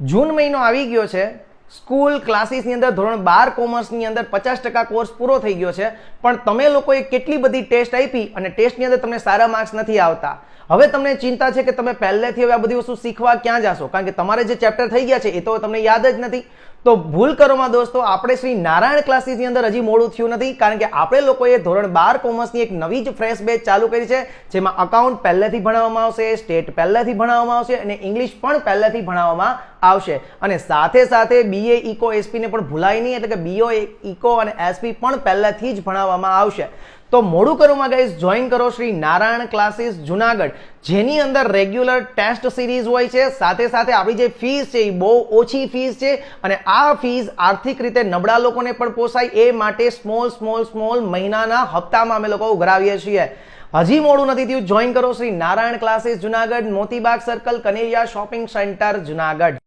જૂન મહિનો આવી ગયો છે. સ્કૂલ ક્લાસીસની અંદર ધોરણ બાર કોમર્સની અંદર પચાસ ટકા કોર્સ પૂરો થઈ ગયો છે. પણ તમે લોકોએ કેટલી બધી ટેસ્ટ આપી અને ટેસ્ટની અંદર તમને સારા માર્ક્સ નથી આવતા. હવે તમને ચિંતા છે કે તમે પહેલેથી હવે આ બધી વસ્તુ શીખવા ક્યાં જશો? કારણ કે તમારે જે ચેપ્ટર થઈ ગયા છે એ તો તમને યાદ જ નથી. તો ભૂલ કરોમાં દોસ્તો, આપણે શ્રી નારાયણ ક્લાસીસની અંદર હજી મોડું થયું નથી, કારણ કે આપણે લોકોએ ધોરણ બાર કોમર્સની એક નવી જ ફ્રેશ બેચ ચાલુ કરી છે, જેમાં અકાઉન્ટ પહેલેથી ભણાવવામાં આવશે સ્ટેટ પહેલેથી ભણાવવામાં આવશે, અને ઇંગ્લિશ પણ પહેલેથી ભણાવવામાં આવશે. અને સાથે સાથે બીએ ઇકો એસપીને પણ ભૂલાય નહીં, એટલે કે બીઓ ઇકો અને એસપી પણ પહેલેથી જ ભણાવવામાં આવશે. તો મોડું કરવામાં ગાઈઝ જોઈન કરો શ્રી નારાયણ ક્લાસીસ જુનાગઢ, જેની અંદર રેગ્યુલર ટેસ્ટ સિરીઝ હોય છે. સાથે સાથે આપણી જે ફીસ છે એ બહુ ઓછી ફીસ છે અને આ ફીસ આર્થિક રીતે નબળા લોકોને પણ પોસાય. એ માટે સ્મોલ સ્મોલ સ્મોલ મહિનાના હપ્તામાં અમે લોકો ઉઘરાવીએ છીએ. હજી મોડું નથી થયું. જોઈન કરો Shri Narayan classes Junagadh, Motibag circle Kaneria shopping centre Junagadh.